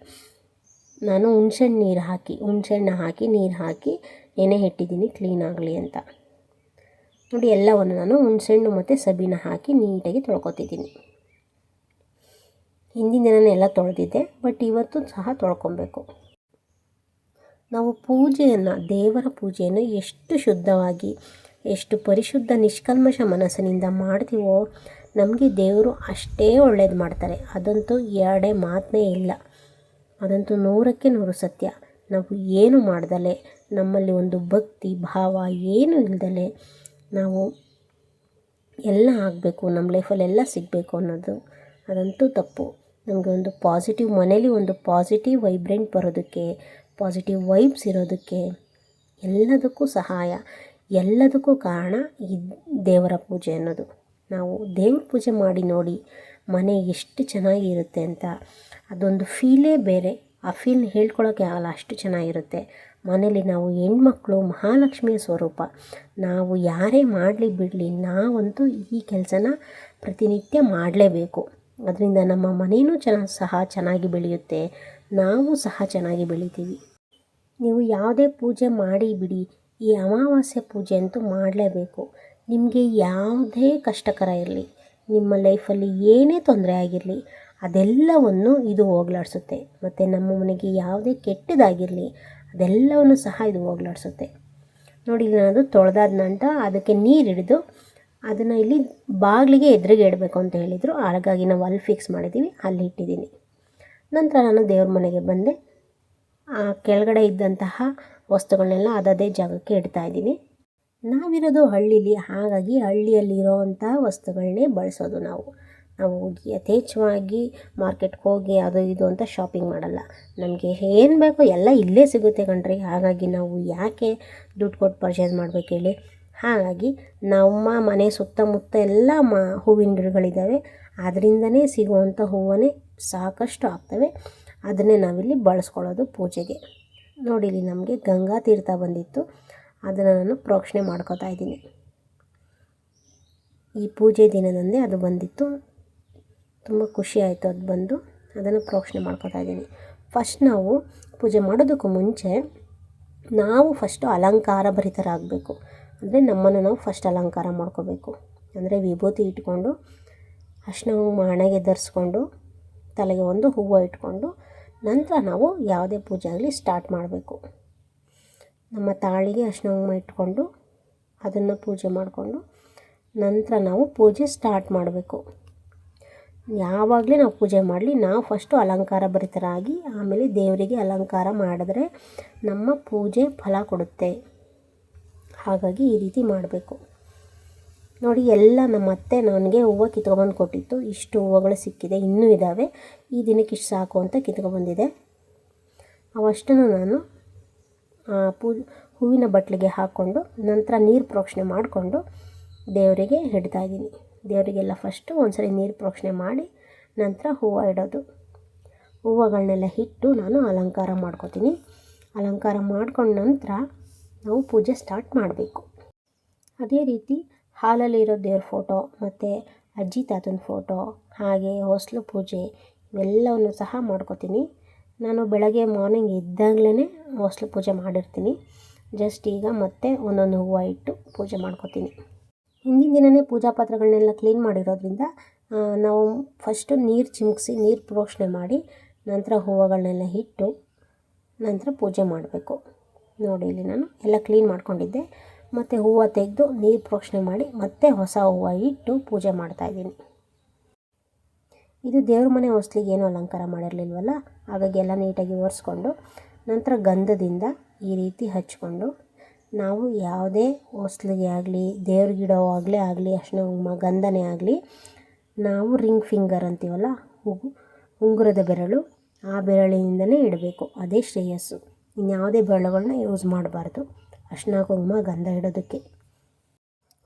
ನಾನು ಹುಣ್ಸೆಹಣ್ಣು ನೀರು ಹಾಕಿ, ಹುಣ್ಸೆಹಣ್ಣು ಹಾಕಿ, ನೀರು ಹಾಕಿ ನೆನೆ ಇಟ್ಟಿದ್ದೀನಿ ಕ್ಲೀನ್ ಆಗಲಿ ಅಂತ. ನೋಡಿ, ಎಲ್ಲವನ್ನು ನಾನು ಹುಣ್ಸೆಹಣ್ಣು ಮತ್ತು ಸಬೀನ ಹಾಕಿ ನೀಟಾಗಿ ತೊಳ್ಕೊತಿದ್ದೀನಿ. ಹಿಂದಿನ ದಿನನೇ ಎಲ್ಲ ತೊಳೆದಿದ್ದೆ, ಬಟ್ ಇವತ್ತು ಸಹ ತೊಳ್ಕೊಬೇಕು. ನಾವು ಪೂಜೆಯನ್ನು, ದೇವರ ಪೂಜೆಯನ್ನು ಎಷ್ಟು ಶುದ್ಧವಾಗಿ, ಎಷ್ಟು ಪರಿಶುದ್ಧ ನಿಷ್ಕಲ್ಮಶ ಮನಸ್ಸಿನಿಂದ ಮಾಡ್ತೀವೋ, ನಮಗೆ ದೇವರು ಅಷ್ಟೇ ಒಳ್ಳೇದು ಮಾಡ್ತಾರೆ. ಅದಂತೂ ಎರಡೇ ಮಾತೇ ಇಲ್ಲ. ಅದಂತೂ ನೂರಕ್ಕೆ ನೂರು ಸತ್ಯ. ನಾವು ಏನು ಮಾಡ್ದಲೆ, ನಮ್ಮಲ್ಲಿ ಒಂದು ಭಕ್ತಿ, ಭಾವ ಏನು ಇಲ್ದಲೆ ನಾವು ಎಲ್ಲ ಆಗಬೇಕು, ನಮ್ಮ ಲೈಫಲ್ಲಿ ಎಲ್ಲ ಸಿಗಬೇಕು ಅನ್ನೋದು. ಅದಂತೂ ತಪ್ಪು. ನಮಗೆ ಒಂದು ಪಾಸಿಟಿವ್ ಮನೇಲಿ ಒಂದು ಪಾಸಿಟಿವ್, ವೈಬ್ರೆಂಟ್ ಬರೋದಕ್ಕೆ ಪಾಸಿಟಿವ್ ವೈಬ್ಸ್ ಇರೋದಕ್ಕೆ ಎಲ್ಲದಕ್ಕೂ ಸಹಾಯ, ಎಲ್ಲದಕ್ಕೂ ಕಾರಣ ಈ ದೇವರ ಪೂಜೆ ಅನ್ನೋದು. ನಾವು ದೇವ್ರ ಪೂಜೆ ಮಾಡಿ ನೋಡಿ ಮನೆ ಎಷ್ಟು ಚೆನ್ನಾಗಿರುತ್ತೆ ಅಂತ. ಅದೊಂದು ಫೀಲೇ ಬೇರೆ. ಆ ಫೀಲ್ ಹೇಳ್ಕೊಳ್ಳೋಕ್ಕೆ ಆಗಲ್ಲ, ಅಷ್ಟು ಚೆನ್ನಾಗಿರುತ್ತೆ. ಮನೇಲಿ ನಾವು ಹೆಣ್ಮಕ್ಳು ಮಹಾಲಕ್ಷ್ಮಿಯ ಸ್ವರೂಪ. ನಾವು ಯಾರೇ ಮಾಡಲಿ ಬಿಡಲಿ, ನಾವಂತೂ ಈ ಕೆಲಸನ ಪ್ರತಿನಿತ್ಯ ಮಾಡಲೇಬೇಕು. ಅದರಿಂದ ನಮ್ಮ ಮನೇನೂ ಚೆನ್ನ ಸಹ ಚೆನ್ನಾಗಿ ಬೆಳೆಯುತ್ತೆ. ನಾವು ಸಹ ಚೆನ್ನಾಗಿ ಬೆಳಿತೀವಿ. ನೀವು ಯಾವುದೇ ಪೂಜೆ ಮಾಡಿ ಬಿಡಿ. ಈ ಅಮಾವಾಸ್ಯೆ ಪೂಜೆ ಅಂತೂ ಮಾಡಲೇಬೇಕು. ನಿಮಗೆ ಯಾವುದೇ ಕಷ್ಟಕರ ಇರಲಿ. ನಿಮ್ಮ ಲೈಫಲ್ಲಿ ಏನೇ ತೊಂದರೆ ಆಗಿರಲಿ, ಅದೆಲ್ಲವನ್ನು ಇದು ಹೋಗ್ಲಾಡಿಸುತ್ತೆ. ಮತ್ತು ನಮ್ಮ ಮನೆಗೆ ಯಾವುದೇ ಕೆಟ್ಟದಾಗಿರಲಿ, ಅದೆಲ್ಲವನ್ನು ಸಹ ಇದು ಹೋಗ್ಲಾಡಿಸುತ್ತೆ. ನೋಡಿ, ಇಲ್ಲಿ ನಾನು ತೊಳೆದಾದ ನಂತರ ಅದಕ್ಕೆ ನೀರು ಹಿಡಿದು ಅದನ್ನು ಇಲ್ಲಿ ಬಾಗಿಲಿಗೆ ಎದುರಿಗೆ ಇಡಬೇಕು ಅಂತ ಹೇಳಿದರು. ಹಾಗಾಗಿ ನಾವು ಅಲ್ಲಿ ಫಿಕ್ಸ್ ಮಾಡಿದ್ದೀವಿ. ಅಲ್ಲಿ ಇಟ್ಟಿದ್ದೀನಿ. ನಂತರ ನಾನು ದೇವ್ರ ಮನೆಗೆ ಬಂದೆ. ಆ ಕೆಳಗಡೆ ಇದ್ದಂತಹ ವಸ್ತುಗಳನ್ನೆಲ್ಲ ಅದದೇ ಜಾಗಕ್ಕೆ ಇಡ್ತಾ ಇದ್ದೀನಿ. ನಾವಿರೋದು ಹಳ್ಳೀಲಿ, ಹಾಗಾಗಿ ಹಳ್ಳಿಯಲ್ಲಿರೋವಂಥ ವಸ್ತುಗಳನ್ನೇ ಬಳಸೋದು ನಾವು. ನಾವು ಯಥೇಚ್ಛವಾಗಿ ಮಾರ್ಕೆಟ್ಗೆ ಹೋಗಿ ಅದು ಇದು ಅಂತ ಶಾಪಿಂಗ್ ಮಾಡಲ್ಲ. ನಮಗೆ ಏನು ಬೇಕೋ ಎಲ್ಲ ಇಲ್ಲೇ ಸಿಗುತ್ತೆ ಕಣ್ರಿ. ಹಾಗಾಗಿ ನಾವು ಯಾಕೆ ದುಡ್ಡು ಕೊಟ್ಟು ಪರ್ಚೇಸ್ ಮಾಡಬೇಕು ಹೇಳಿ? ಹಾಗಾಗಿ ನಮ್ಮ ಮನೆ ಸುತ್ತಮುತ್ತ ಎಲ್ಲ ಮ ಹೂವಿನ ಗಿಡಗಳಿದ್ದಾವೆ. ಅದರಿಂದನೇ ಸಿಗುವಂಥ ಹೂವನ್ನೇ ಸಾಕಷ್ಟು ಆಗ್ತವೆ. ಅದನ್ನೇ ನಾವಿಲ್ಲಿ ಬಳಸ್ಕೊಳ್ಳೋದು ಪೂಜೆಗೆ. ನೋಡಿ, ಇಲ್ಲಿ ನಮಗೆ ಗಂಗಾ ತೀರ್ಥ ಬಂದಿತ್ತು. ಅದನ್ನು ನಾನು ಪ್ರೋಕ್ಷಣೆ ಮಾಡ್ಕೋತಾ ಇದ್ದೀನಿ. ಈ ಪೂಜೆ ದಿನದಂದೇ ಅದು ಬಂದಿತ್ತು. ತುಂಬ ಖುಷಿ ಆಯಿತು ಅದು ಬಂದು. ಅದನ್ನು ಪ್ರೋಕ್ಷಣೆ ಮಾಡ್ಕೋತಾ ಇದ್ದೀನಿ. ಫಸ್ಟ್ ನಾವು ಪೂಜೆ ಮಾಡೋದಕ್ಕೂ ಮುಂಚೆ ನಾವು ಫಸ್ಟು ಅಲಂಕಾರ ಭರಿತರಾಗಬೇಕು ಅಂದರೆ ನಮ್ಮನ್ನು ನಾವು ಫಸ್ಟ್ ಅಲಂಕಾರ ಮಾಡ್ಕೋಬೇಕು. ಅಂದರೆ ವಿಭೂತಿ ಇಟ್ಕೊಂಡು ಅರ್ಶಿನ ನಾವು ಹಣೆಗೆ ಧರಿಸ್ಕೊಂಡು ತಲೆಗೆ ಒಂದು ಹೂವು ಇಟ್ಕೊಂಡು ನಂತರ ನಾವು ಯಾವುದೇ ಪೂಜೆ ಆಗಲಿ ಸ್ಟಾರ್ಟ್ ಮಾಡಬೇಕು. ನಮ್ಮ ತಾಳಿಗೆ ಅರ್ಶಿನ ಹುಮ್ಮ ಇಟ್ಕೊಂಡು ಅದನ್ನು ಪೂಜೆ ಮಾಡಿಕೊಂಡು ನಂತರ ನಾವು ಪೂಜೆ ಸ್ಟಾರ್ಟ್ ಮಾಡಬೇಕು. ಯಾವಾಗಲೇ ನಾವು ಪೂಜೆ ಮಾಡಲಿ, ನಾವು ಫಸ್ಟು ಅಲಂಕಾರ ಭರಿತರಾಗಿ, ಆಮೇಲೆ ದೇವರಿಗೆ ಅಲಂಕಾರ ಮಾಡಿದ್ರೆ ನಮ್ಮ ಪೂಜೆ ಫಲ ಕೊಡುತ್ತೆ. ಹಾಗಾಗಿ ಈ ರೀತಿ ಮಾಡಬೇಕು. ನೋಡಿ, ಎಲ್ಲ ನಮ್ಮ ಅತ್ತೆ ನನಗೆ ಹೂವು ಕಿತ್ಕೊಬಂದು ಕೊಟ್ಟಿತ್ತು. ಇಷ್ಟು ಹೂವುಗಳು ಸಿಕ್ಕಿದೆ, ಇನ್ನೂ ಇದ್ದಾವೆ ಈ ದಿನಕ್ಕೆ ಇಷ್ಟು ಸಾಕು ಅಂತ ಕಿತ್ಕೊಬಂದಿದೆ. ಅವಷ್ಟನ್ನು ನಾನು ಪೂ, ಹೂವಿನ ಬಟ್ಲಿಗೆ ಹಾಕ್ಕೊಂಡು ನಂತರ ನೀರು ಪ್ರೋಕ್ಷಣೆ ಮಾಡಿಕೊಂಡು ದೇವರಿಗೆ ಇಡ್ತಾಯಿದ್ದೀನಿ ದೇವರಿಗೆಲ್ಲ ಫಸ್ಟು ಒಂದ್ಸರಿ ನೀರು ಪ್ರೋಕ್ಷಣೆ ಮಾಡಿ, ನಂತರ ಹೂವು ಇಡೋದು. ಹೂವುಗಳನ್ನೆಲ್ಲ ಇಟ್ಟು ನಾನು ಅಲಂಕಾರ ಮಾಡ್ಕೋತೀನಿ. ಅಲಂಕಾರ ಮಾಡ್ಕೊಂಡ ನಂತರ ನಾವು ಪೂಜೆ ಸ್ಟಾರ್ಟ್ ಮಾಡಬೇಕು. ಅದೇ ರೀತಿ ಹಾಲಲ್ಲಿರೋ ದೇವ್ರ ಫೋಟೋ ಮತ್ತು ಅಜ್ಜಿ ತಾತನ ಫೋಟೋ, ಹಾಗೆ ಹೊಸಲು ಪೂಜೆ ಇವೆಲ್ಲವನ್ನು ಸಹ ಮಾಡ್ಕೋತೀನಿ. ನಾನು ಬೆಳಗ್ಗೆ ಮಾರ್ನಿಂಗ್ ಇದ್ದಾಗಲೇ ಹೊಸ್ಲು ಪೂಜೆ ಮಾಡಿರ್ತೀನಿ. ಜಸ್ಟ್ ಈಗ ಮತ್ತೆ ಒಂದೊಂದು ಹೂವು ಇಟ್ಟು ಪೂಜೆ ಮಾಡ್ಕೋತೀನಿ. ಹಿಂದಿನ ದಿನವೇ ಪೂಜಾ ಪಾತ್ರೆಗಳನ್ನೆಲ್ಲ ಕ್ಲೀನ್ ಮಾಡಿರೋದ್ರಿಂದ ನಾವು ಫಸ್ಟು ನೀರು ಚಿಮುಕ್ಸಿ, ನೀರು ಪ್ರೋಕ್ಷಣೆ ಮಾಡಿ ನಂತರ ಹೂವುಗಳನ್ನೆಲ್ಲ ಇಟ್ಟು ನಂತರ ಪೂಜೆ ಮಾಡಬೇಕು. ನೋಡಿ ಇಲ್ಲಿ ನಾನು ಎಲ್ಲ ಕ್ಲೀನ್ ಮಾಡ್ಕೊಂಡಿದ್ದೆ. ಮತ್ತು ಹೂವು ತೆಗೆದು ನೀರು ಪ್ರೋಕ್ಷಣೆ ಮಾಡಿ ಮತ್ತೆ ಹೊಸ ಹೂವು ಇಟ್ಟು ಪೂಜೆ ಮಾಡ್ತಾಯಿದ್ದೀನಿ ಇದು ದೇವ್ರ ಮನೆ ಹೊಸ್ಲಿಗೆ ಏನು ಅಲಂಕಾರ ಮಾಡಿರಲಿಲ್ವಲ್ಲ? ಹಾಗಾಗಿ ಎಲ್ಲ ನೀಟಾಗಿ ಒರೆಸ್ಕೊಂಡು ನಂತರ ಗಂಧದಿಂದ ಈ ರೀತಿ ಹಚ್ಕೊಂಡು ನಾವು ಯಾವುದೇ ಹೊಸ್ಲಿಗೆ ಆಗಲಿ, ದೇವ್ರ ಆಗಲೇ, ಆಗಲಿ ಅಷ್ಟೇ ಗಂಧನೇ ಆಗಲಿ, ನಾವು ರಿಂಗ್ ಫಿಂಗರ್ ಅಂತೀವಲ್ಲ ಉಂಗುರದ ಬೆರಳು ಆ ಬೆರಳಿನಿಂದಲೇ ಇಡಬೇಕು. ಅದೇ ಶ್ರೇಯಸ್ಸು. ಇನ್ಯಾವುದೇ ಬೆರಳುಗಳನ್ನ ಯೂಸ್ ಮಾಡಬಾರ್ದು. ಅರ್ಶಿನ ಕುಂಕುಮ ಗಂಧ ಇಡೋದಕ್ಕೆ.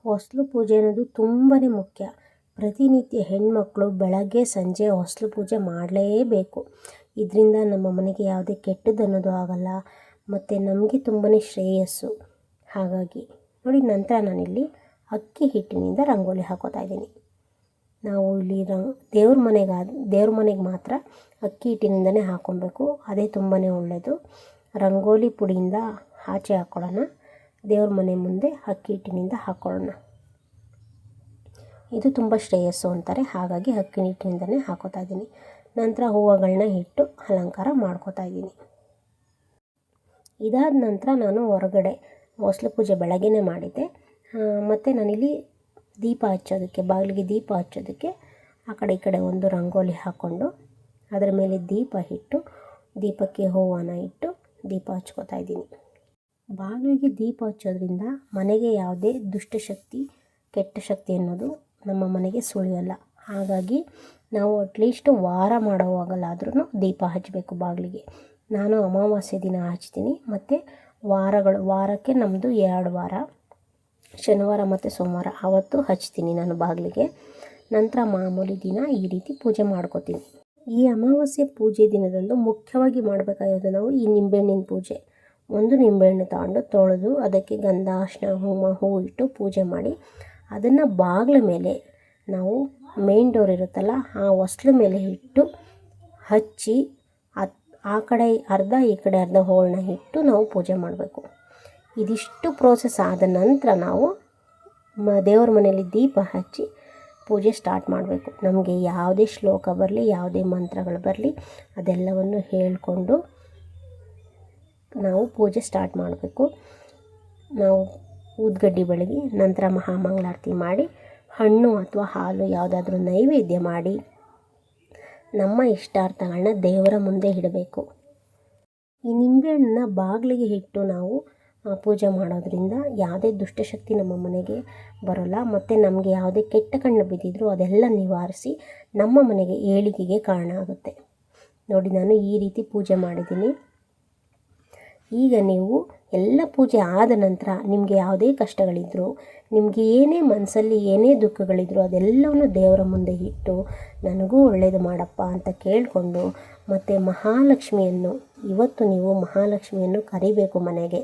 ಹೊಸಲು ಪೂಜೆ ಅನ್ನೋದು ತುಂಬಾ ಮುಖ್ಯ. ಪ್ರತಿನಿತ್ಯ ಹೆಣ್ಮಕ್ಳು ಬೆಳಗ್ಗೆ, ಸಂಜೆ ಹೊಸಲು ಪೂಜೆ ಮಾಡಲೇಬೇಕು. ಇದರಿಂದ ನಮ್ಮ ಮನೆಗೆ ಯಾವುದೇ ಕೆಟ್ಟದ್ದು ಅನ್ನೋದು ಆಗಲ್ಲ. ಮತ್ತು ನಮಗೆ ತುಂಬಾ ಶ್ರೇಯಸ್ಸು. ಹಾಗಾಗಿ ನೋಡಿ ನಂತರ ನಾನಿಲ್ಲಿ ಅಕ್ಕಿ ಹಿಟ್ಟಿನಿಂದ ರಂಗೋಲಿ ಹಾಕೋತಾ ಇದ್ದೀನಿ. ನಾವು ಇಲ್ಲಿ ರಂಗ್ ದೇವ್ರ ಮನೆಗೆ ದೇವ್ರ ಮನೆಗೆ ಮಾತ್ರ ಅಕ್ಕಿ ಹಿಟ್ಟಿನಿಂದನೇ ಹಾಕ್ಕೊಬೇಕು ಅದೇ ತುಂಬಾ ಒಳ್ಳೆಯದು ರಂಗೋಲಿ ಪುಡಿಯಿಂದ ಆಚೆ ಹಾಕ್ಕೊಳ್ಳೋಣ ದೇವ್ರ ಮನೆ ಮುಂದೆ ಅಕ್ಕಿ ಹಿಟ್ಟಿನಿಂದ ಹಾಕ್ಕೊಳ್ಳೋಣ ಇದು ತುಂಬ ಶ್ರೇಯಸ್ಸು ಅಂತಾರೆ. ಹಾಗಾಗಿ ಅಕ್ಕಿ ಹಿಟ್ಟಿನಿಂದನೇ ಹಾಕೋತಾ ಇದ್ದೀನಿ. ನಂತರ ಹೂವುಗಳನ್ನ ಇಟ್ಟು ಅಲಂಕಾರ ಮಾಡ್ಕೋತಾ ಇದ್ದೀನಿ. ಇದಾದ ನಂತರ ನಾನು ಹೊರಗಡೆ ಹೊಸ್ಲು ಪೂಜೆ ಬೆಳಗ್ಗೆನೇ ಮಾಡಿದ್ದೆ. ಮತ್ತು ನಾನಿಲ್ಲಿ ದೀಪ ಹಚ್ಚೋದಕ್ಕೆ, ಬಾಗಿಲಿಗೆ ದೀಪ ಹಚ್ಚೋದಕ್ಕೆ ಆ ಕಡೆ ಈ ಕಡೆ ಒಂದು ರಂಗೋಲಿ ಹಾಕ್ಕೊಂಡು ಅದರ ಮೇಲೆ ದೀಪ ಇಟ್ಟು ದೀಪಕ್ಕೆ ಹೂವನ್ನು ಇಟ್ಟು ದೀಪ ಹಚ್ಕೋತಾ ಇದ್ದೀನಿ. ಬಾಗಿಲಿಗೆ ದೀಪ ಹಚ್ಚೋದ್ರಿಂದ ಮನೆಗೆ ಯಾವುದೇ ದುಷ್ಟಶಕ್ತಿ ಕೆಟ್ಟ ಶಕ್ತಿ ಅನ್ನೋದು ನಮ್ಮ ಮನೆಗೆ ಸುಳಿಯಲ್ಲ. ಹಾಗಾಗಿ ನಾವು ಅಟ್ಲೀಸ್ಟ್ ವಾರ ಮಾಡೋವಾಗಲಾದ್ರೂ ದೀಪ ಹಚ್ಚಬೇಕು ಬಾಗಿಲಿಗೆ. ನಾನು ಅಮಾವಾಸ್ಯೆ ದಿನ ಹಚ್ತೀನಿ, ಮತ್ತು ವಾರಗಳು, ವಾರಕ್ಕೆ ನಮ್ಮದು ಎರಡು ವಾರ. ಶನಿವಾರ ಮತ್ತು ಸೋಮವಾರ ಆವತ್ತು ಹಚ್ತೀನಿ ನಾನು ಬಾಗಿಲಿಗೆ. ನಂತರ ಮಾಮೂಲಿ ದಿನ ಈ ರೀತಿ ಪೂಜೆ ಮಾಡ್ಕೋತೀನಿ. ಈ ಅಮಾವಾಸ್ಯೆ ಪೂಜೆ ದಿನದಂದು ಮುಖ್ಯವಾಗಿ ಮಾಡಬೇಕಾಗಿರೋದು ನಾವು ಈ ನಿಂಬೆಹಣ್ಣಿನ ಪೂಜೆ. ಒಂದು ನಿಂಬೆಹಣ್ಣು ತಗೊಂಡು ತೊಳೆದು ಅದಕ್ಕೆ ಗಂಧ ಅರ್ಶಿನ ಹೋಮ ಹೂ ಇಟ್ಟು ಪೂಜೆ ಮಾಡಿ ಅದನ್ನು ಬಾಗಿಲ ಮೇಲೆ ನಾವು ಮೇನ್ ಡೋರ್ ಇರುತ್ತಲ್ಲ ಆ ಹೊಸ್ಲ ಮೇಲೆ ಇಟ್ಟು ಹಚ್ಚಿ ಆ ಕಡೆ ಅರ್ಧ, ಈ ಕಡೆ ಅರ್ಧ ಹೋಳನ್ನ ಇಟ್ಟು ನಾವು ಪೂಜೆ ಮಾಡಬೇಕು. ಇದಿಷ್ಟು ಪ್ರೋಸೆಸ್ ಆದ ನಂತರ ನಾವು ಮ, ದೇವ್ರ ಮನೆಯಲ್ಲಿ ದೀಪ ಹಚ್ಚಿ ಪೂಜೆ ಸ್ಟಾರ್ಟ್ ಮಾಡಬೇಕು. ನಮಗೆ ಯಾವುದೇ ಶ್ಲೋಕ ಬರಲಿ, ಯಾವುದೇ ಮಂತ್ರಗಳು ಬರಲಿ ಅದೆಲ್ಲವನ್ನು ಹೇಳಿಕೊಂಡು ನಾವು ಪೂಜೆ ಸ್ಟಾರ್ಟ್ ಮಾಡಬೇಕು. ನಾವು ಊದ್ಗಡ್ಡಿ ಬೆಳಗಿ ನಂತರ ಮಹಾಮಂಗಳಾರತಿ ಮಾಡಿ ಹಣ್ಣು ಅಥವಾ ಹಾಲು ಯಾವುದಾದ್ರೂ ನೈವೇದ್ಯ ಮಾಡಿ ನಮ್ಮ ಇಷ್ಟಾರ್ಥಗಳನ್ನ ದೇವರ ಮುಂದೆ ಇಡಬೇಕು. ಈ ನಿಂಬೆಹಣ್ಣನ್ನ ಬಾಗಿಲಿಗೆ ಇಟ್ಟು ನಾವು ಪೂಜೆ ಮಾಡೋದ್ರಿಂದ ಯಾವುದೇ ದುಷ್ಟಶಕ್ತಿ ನಮ್ಮ ಮನೆಗೆ ಬರೋಲ್ಲ. ಮತ್ತು ನಮಗೆ ಯಾವುದೇ ಕೆಟ್ಟ ಕಣ್ಣು ಬಿದ್ದಿದ್ರೂ ಅದೆಲ್ಲ ನಿವಾರಿಸಿ ನಮ್ಮ ಮನೆಗೆ ಏಳಿಗೆಗೆ ಕಾರಣ ಆಗುತ್ತೆ. ನೋಡಿ, ನಾನು ಈ ರೀತಿ ಪೂಜೆ ಮಾಡಿದ್ದೀನಿ. ಈಗ ನೀವು ಎಲ್ಲ ಪೂಜೆ ಆದ ನಂತರ ನಿಮಗೆ ಯಾವುದೇ ಕಷ್ಟಗಳಿದ್ದರೂ ನಿಮಗೆ ಏನೇ ಮನಸ್ಸಲ್ಲಿ ಏನೇ ದುಃಖಗಳಿದ್ರು ಅದೆಲ್ಲವನ್ನು ದೇವರ ಮುಂದೆ ಇಟ್ಟು, ನನಗೂ ಒಳ್ಳೆಯದು ಮಾಡಪ್ಪ ಅಂತ ಕೇಳಿಕೊಂಡು ಮತ್ತು ಮಹಾಲಕ್ಷ್ಮಿಯನ್ನು, ಇವತ್ತು ನೀವು ಮಹಾಲಕ್ಷ್ಮಿಯನ್ನು ಕರಿಬೇಕು ಮನೆಗೆ.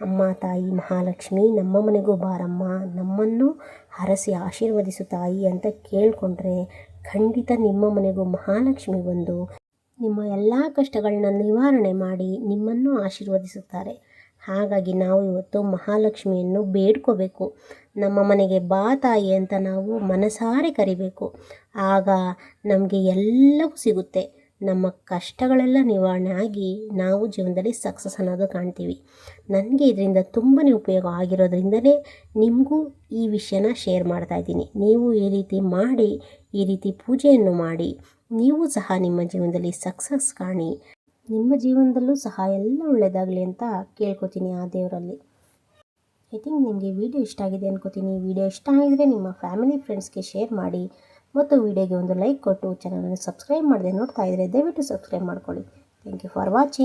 ಅಮ್ಮ, ತಾಯಿ, ಮಹಾಲಕ್ಷ್ಮಿ, ನಮ್ಮ ಮನೆಗೂ ಬಾರಮ್ಮ, ನಮ್ಮನ್ನು ಹರಸಿ ಆಶೀರ್ವದಿಸು ತಾಯಿ ಅಂತ ಕೇಳಿಕೊಂಡ್ರೆ ಖಂಡಿತ ನಿಮ್ಮ ಮನೆಗೂ ಮಹಾಲಕ್ಷ್ಮಿ ಬಂದು ನಿಮ್ಮ ಎಲ್ಲ ಕಷ್ಟಗಳನ್ನ ನಿವಾರಣೆ ಮಾಡಿ ನಿಮ್ಮನ್ನು ಆಶೀರ್ವದಿಸುತ್ತಾರೆ. ಹಾಗಾಗಿ ನಾವು ಇವತ್ತು ಮಹಾಲಕ್ಷ್ಮಿಯನ್ನು ಬೇಡ್ಕೋಬೇಕು. ನಮ್ಮ ಮನೆಗೆ ಬಾ ತಾಯಿ ಅಂತ ನಾವು ಮನಸಾರೆ ಕರಿಬೇಕು. ಆಗ ನಮಗೆ ಎಲ್ಲವೂ ಸಿಗುತ್ತೆ. ನಮ್ಮ ಕಷ್ಟಗಳೆಲ್ಲ ನಿವಾರಣೆ ಆಗಿ ನಾವು ಜೀವನದಲ್ಲಿ ಸಕ್ಸಸ್ ಅನ್ನೋದು ಕಾಣ್ತೀವಿ. ನನಗೆ ಇದರಿಂದ ತುಂಬಾ ಉಪಯೋಗ ಆಗಿರೋದ್ರಿಂದಲೇ ನಿಮಗೂ ಈ ವಿಷಯನ ಶೇರ್ ಮಾಡ್ತಾ ಇದ್ದೀನಿ. ನೀವು ಈ ರೀತಿ ಮಾಡಿ, ಈ ರೀತಿ ಪೂಜೆಯನ್ನು ಮಾಡಿ ನೀವು ಸಹ ನಿಮ್ಮ ಜೀವನದಲ್ಲಿ ಸಕ್ಸಸ್ ಕಾಣಿ. ನಿಮ್ಮ ಜೀವನದಲ್ಲೂ ಸಹ ಎಲ್ಲ ಒಳ್ಳೆಯದಾಗಲಿ ಅಂತ ಕೇಳ್ಕೊತೀನಿ ಆ ದೇವರಲ್ಲಿ. ಐ ಥಿಂಕ್ ನಿಮಗೆ ವಿಡಿಯೋ ಇಷ್ಟ ಆಗಿದೆ ಅನ್ಕೋತೀನಿ. ವಿಡಿಯೋ ಇಷ್ಟ ಆಗಿದ್ರೆ ನಿಮ್ಮ ಫ್ಯಾಮಿಲಿ ಫ್ರೆಂಡ್ಸ್ಗೆ ಶೇರ್ ಮಾಡಿ. ಮತ್ತು ವಿಡಿಯೋಗೆ ಒಂದು ಲೈಕ್ ಕೊಟ್ಟು ಚಾನಲನ್ನು ಸಬ್ಸ್ಕ್ರೈಬ್ ಮಾಡದೆ ನೋಡ್ತಾ ಇದ್ದರೆ ದಯವಿಟ್ಟು ಸಬ್ಸ್ಕ್ರೈಬ್ ಮಾಡ್ಕೊಳ್ಳಿ. Thank you for watching